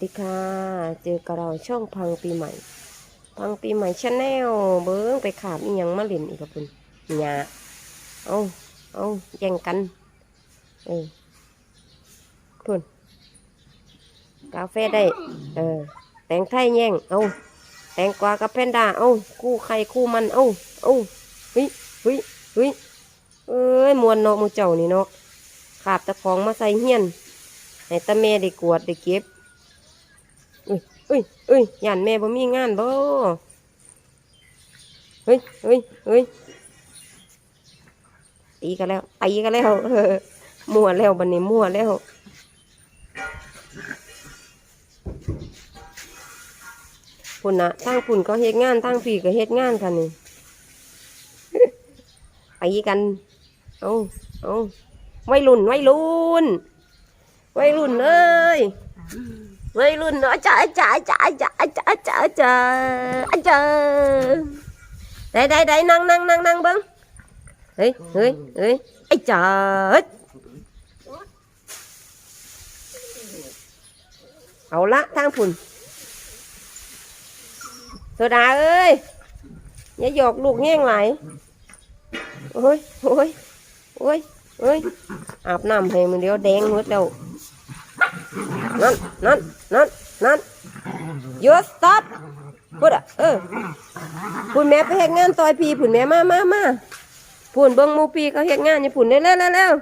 ดีค่ะ เจอกับเราช่องพังปีใหม่ พังปีใหม่ชาแนลเบิ้งไปขาบอีหยังมาเล่นอีกกับคุณหยาเอาเอาแย่งกัน เออคุณกาแฟได้ เออ แตงไทยแย่ง เอาแตงกวากับแพนด้า เอาคู่ใครคู่มัน เอาเอาเฮ้ยเฮ้ยเฮ้ยเอ้ยมวนเนาะมูเจ้านี่เนาะขาบตะของมาใส่เฮียนให้ตาแม่ได้กวดได้เก็บ เอ้ยเอ้ยหยันแม่บ่มีงานบ่เฮ้ยเฮ้ยเฮ้ยตีกันแล้วตีกันแล้วมั่วแล้วบันนี้มั่วแล้วพุ่นนะตั้งพุ่นก็เฮ็ดงานตั้งฝีก็เฮ็ดงานกันนี่ตีกันเอาเอาไวรุ่นไวรุ่นไวรุ่นเลย อย่าหยอกลูกแง่งไหลายโอ้ยโอ้ยโอ้ยโอ้ยอาบน้ำให้มึงเดียวแดงหมดแล้ว นั่นนั่นนั่นนั่นหยุด stop พูดอะเออพูนแม่ไปเฮ็ดงานต่อยพี่พูนแม่มามามาพูนเบิ่งมูปีเขาเฮ็ดงานอยู่พูนเร็วเร็วเร็วเร็ว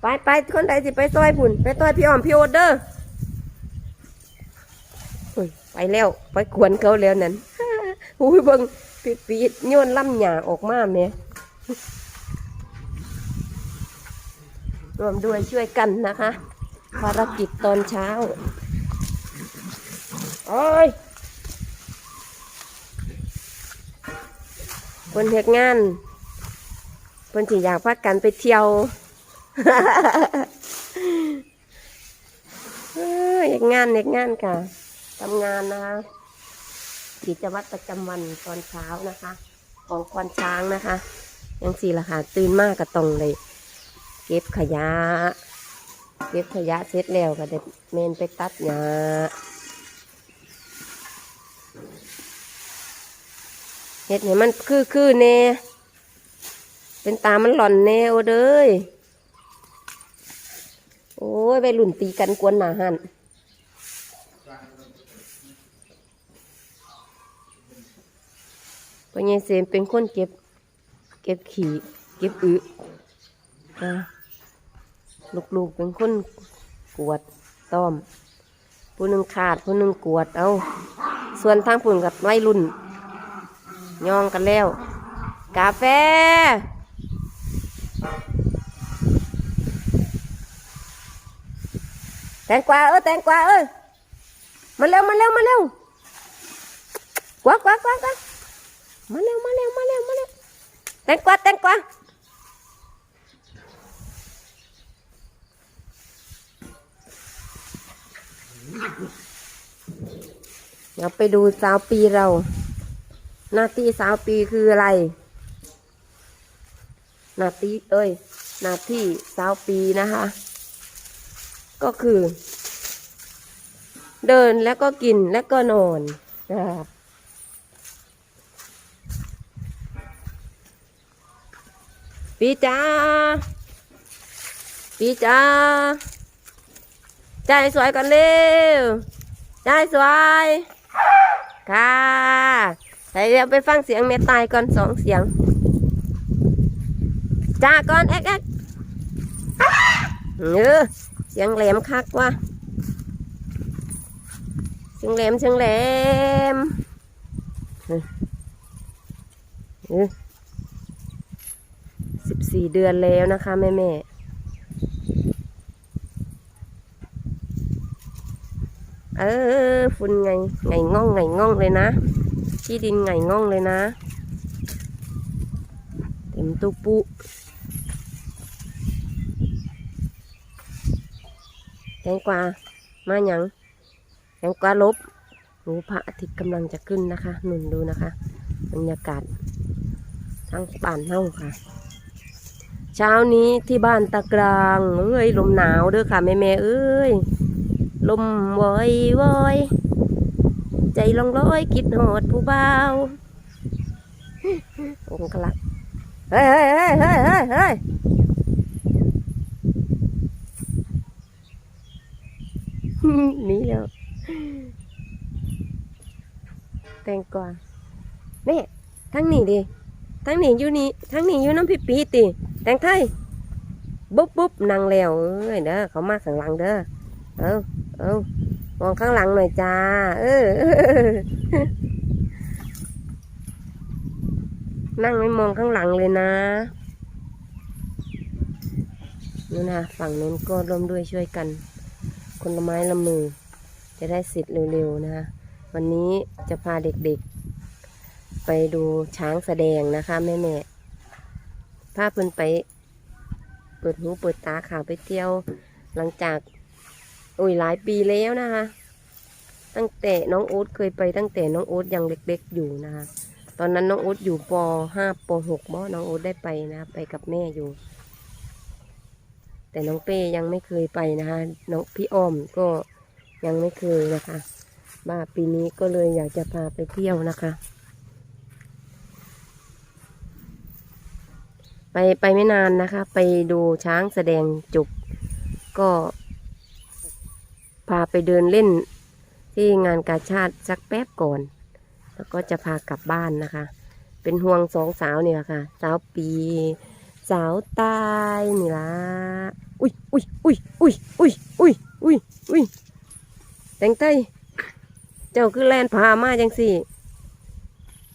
ไปไปคนใดสิไปซอยพูนไปต่อยพี่อ้อมพี่โอดเด้ออุ้ยไปแล้วไปกวนเขาแล้วนั่นอุ้ยเบิ่งปีปีโยนล่ำหยาออกมาแม่รวมด้วยช่วยกันนะคะ ภารกิจตอนเช้า โอ้ย คนเหตุงานคนที่อยากพักกันไปเที่ยวเอ้ยเหตุงานเหตุงานค่ะทำงานนะคะกิจวัตรประจำวันตอนเช้านะคะ ของควานช้างนะคะ ยังสี่ละค่ะตื่นมากก็ต้องเลย เก็บขยะ เก็บขยะเสร็จแล้วก็เด็ดเมนไปตัดหญ้าเห็ดให้มันคือคือๆแน่เป็นตามันหล่อนแน่โอเด้ยโอ้ยไปหลุ่นตีกันกวนหนาหันปัญญาเสมเป็นคนเก็บ เก็บขี่ เก็บอึอ่า ลูกๆเป็นคนกวดต้อม ผู้หนึ่งขาดผู้หนึ่งกวดเอา ส่วนทางปุ่นกับวัยรุ่นย่องกันแล้ว กาแฟ แตงกวาเออแตงกวาเออมาเร็วมาเร็วมาเร็วกวากวากวากวามาเร็วมาเร็วมาเร็วมาเร็วแตงกวาแตงกวา เดี๋ยวไปดูสาวปีเรา หน้าที่สาวปีคืออะไร หน้าที่เอ้ย หน้าที่สาวปีนะคะ ก็คือ เดินแล้วก็กินแล้วก็นอนนะครับปีจ้าปีจ้า ใจสวยกันเร็วได้สวยค่ะเดี๋ยวไปฟังเสียงเมตายก่อนสองเสียงจ้าก่อนเอ็กเอ็กเออเสียงแหลมคักว่ะเสียงแหลมเสียงแหลมสิบสี่เดือนแล้วนะคะแม่แม่ เออฝุ่นไงไงง่องไงง่องเลยนะ ที่ดินไงง่องเลยนะ เต็มตุปุแตงกวามาหยังแตงกวาลบหนูพระอาทิตย์กำลังจะขึ้นนะคะ หนุนดูนะคะ บรรยากาศทั้งบ้านเฮาค่ะ เช้านี้ที่บ้านตะกลางเอ้ยลมหนาวเด้อค่ะแม่แม่เอ้ย ลมวอยวอยใจลองร้อยคิดหอดผู้เบาองคลักษ์เฮ้ยเฮ้ยเฮ้ยเฮ้ยเฮ้ยเฮ้ยนี่แล้วแตงกวานี่ทั้งนี้ดิทั้งนี้อยู่นี่ทั้งนี้อยู่น้ำพี่ปีติแตงไทย บุ๊บบุ๊บนั่งแล้วเอ้ยเด้อเขามาข้างหลังเด้อเอา เอามองข้างหลังหน่อยจ้า เออ นั่งไม่มองข้างหลังเลยนะนู่นนะฝั่งนู้นก็ร่วมด้วยช่วยกัน คนละไม้ละมือ จะได้เสร็จเร็วๆนะคะวันนี้จะพาเด็กๆ ไปดูช้างแสดงนะคะแม่ๆพาเพิ่นไป เปิดหูเปิดตาข่าวไปเที่ยว หลังจาก โอ้ยหลายปีแล้วนะคะ ตั้งแต่น้องโอ๊ตเคยไปตั้งแต่น้องโอ๊ตยังเล็กๆอยู่นะคะ ตอนนั้นน้องโอ๊ตอยู่ปห้าปหกบ่น้องโอ๊ตได้ไปนะ ไปกับแม่อยู่ แต่น้องเป้ยังไม่เคยไปนะคะ น้องพี่อ้อมก็ยังไม่เคยนะคะบ้าปีนี้ก็เลยอยากจะพาไปเที่ยวนะคะ ไปไปไม่นานนะคะ ไปดูช้างแสดงจุกก็าไปเดินเล่นที่งานกาชาติสักแป๊บก่อน แล้วก็จะพากลับบ้านนะคะ เป็นห่วงสองสาวเนี่ยค่ะ สาวปี สาวตายนี่ละอุ้ยอุ้ยอุ้ยอุ้ยอุ้ยอุ้ยอุ้ยอุ้ยแตงไตเจ้าคือแลนพามาจังสี่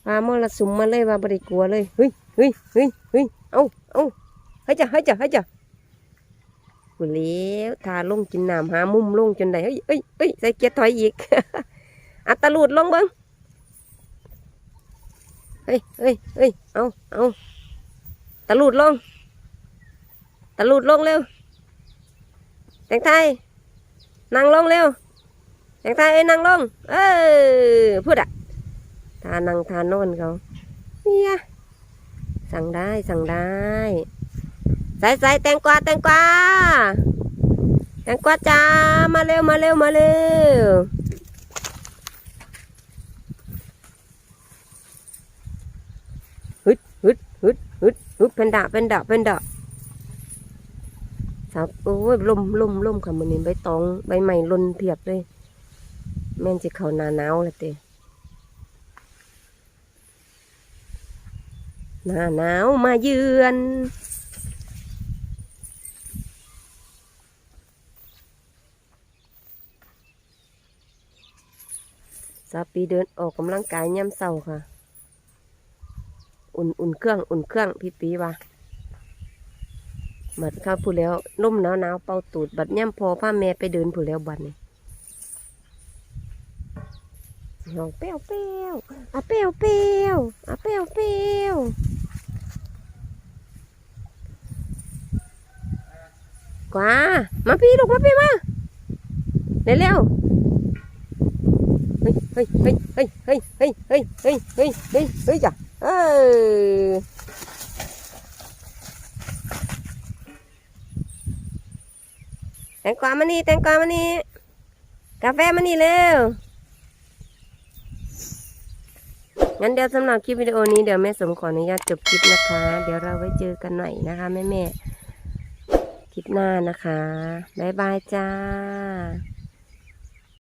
พามรสุมมาเลยว่าบริกลัวเลยเฮ้ยเฮ้ยเฮ้ยเฮ้ยเอาเอาให้จ้ะให้จ้ะให้จ้ะ กูเลี้ยวทาลงกินน้ำหามุมลงจนได้เฮ้ยเฮ้ยเฮ้ยใส่เกียร์ถอยอีกอัตลูดลงเบิ้งเฮ้ยเฮ้ยเฮ้ยเอาเอาตะลุดลงตะลุดลงเร็วแตงไทยนั่งลงเร็วแตงไทยเอ้ยนั่งลง เออพูดอะทานั่งทานอนเขาเนี่ยสั่งได้สั่งได้ ใส่ใส่แตงกวาแตงกวาแตงกวาจ้ามาเร็วมาเร็วมาเร็วฮึดฮึดฮึดฮึดฮึดเป็นดาเป็นดาเป็นดาสาวโอ้ยลมลมลมค่ะมันนี่ใบตองใบใหม่ลนเพียบเลยแม่นจะเขานาหนาวและเตหน้าหนาวมาเยือนาวปีเดินออกกำลังกายย่ำเศร้าค่ะ อุ่นอุ่นเครื่องอุ่นเครื่องพี่ปีว่าบัดข้าวผู้แล้วล่มหนาวหนาวเป่าตูดบัดย่ำพอผ้าแม่ไปเดินผู้แล้วบัดนี่ห้องเปี้ยวเปี้ยวอะเปี้ยวเปี้ยวอะเปี้ยวเปี้ยวกว่ามาพี่ลูกมาพี่มาเร็วเร็ว ฮ้ยเฮ้ยเฮ้ยเฮ้ยเฮ้ยเฮ้ยเฮ้ยเฮ้ยเฮ้ยเฮ้ยเฮ้ยจ้ะเออแตงกวามานี่แตงกวามานี่กาแฟมานี่เร็วงั้นเดี๋ยวสำหรับคลิปวิดีโอนี้เดี๋ยวแม่สมขออนุญาตจบคลิปนะคะ เดี๋ยวเราไว้เจอกันใหม่นะคะ แม่แม่คลิปหน้านะคะ บ๊ายบายจ้า